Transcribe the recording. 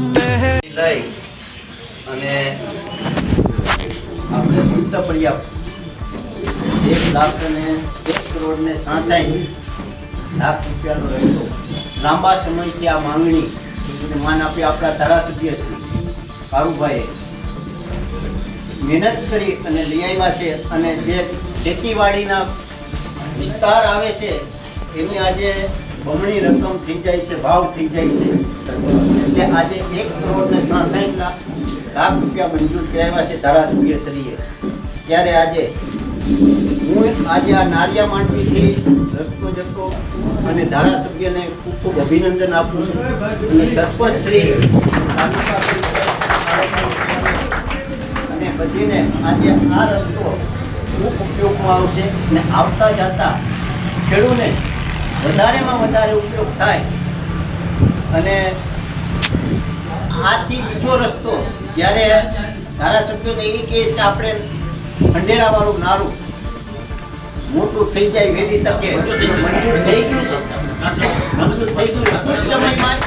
લઈ અને આપણે લાંબા સમયથી આ માંગણી માન આપી આપણા ધારાસભ્ય શ્રી કારુભાઈએ મહેનત કરી અને લઈ આવ્યા છે અને જે ખેતીવાડીના વિસ્તાર આવે છે, એની આજે બમણી રકમ થઈ જાય છે, ભાવ થઈ જાય છે. એટલે આજે એક કરોડ ને સાસઠ લાખ રૂપિયા મંજૂર કરાવ્યા છે ધારાસભ્ય શ્રીએ. ત્યારે આજે હું આજે આ નારિયા માંડવીથી રસ્તો જતો અને ધારાસભ્યને ખૂબ ખૂબ અભિનંદન આપું છું. અને સરપંચ શ્રી અને બધીને આજે આ રસ્તો ખૂબ ઉપયોગમાં આવશે અને આવતા જતા ખેડૂને વધારેમાં વધારે ઉપયોગ થાય. અને આથી બીજો રસ્તો, જ્યારે ધારાસભ્યોને એ કહે છે કે આપણે ખંડેરાવાળું નાળું મોટું થઈ જાય વહેલી તકે. મંજૂર થઈ ગયું છે? મંજૂર થઈ ગયું સમયમાં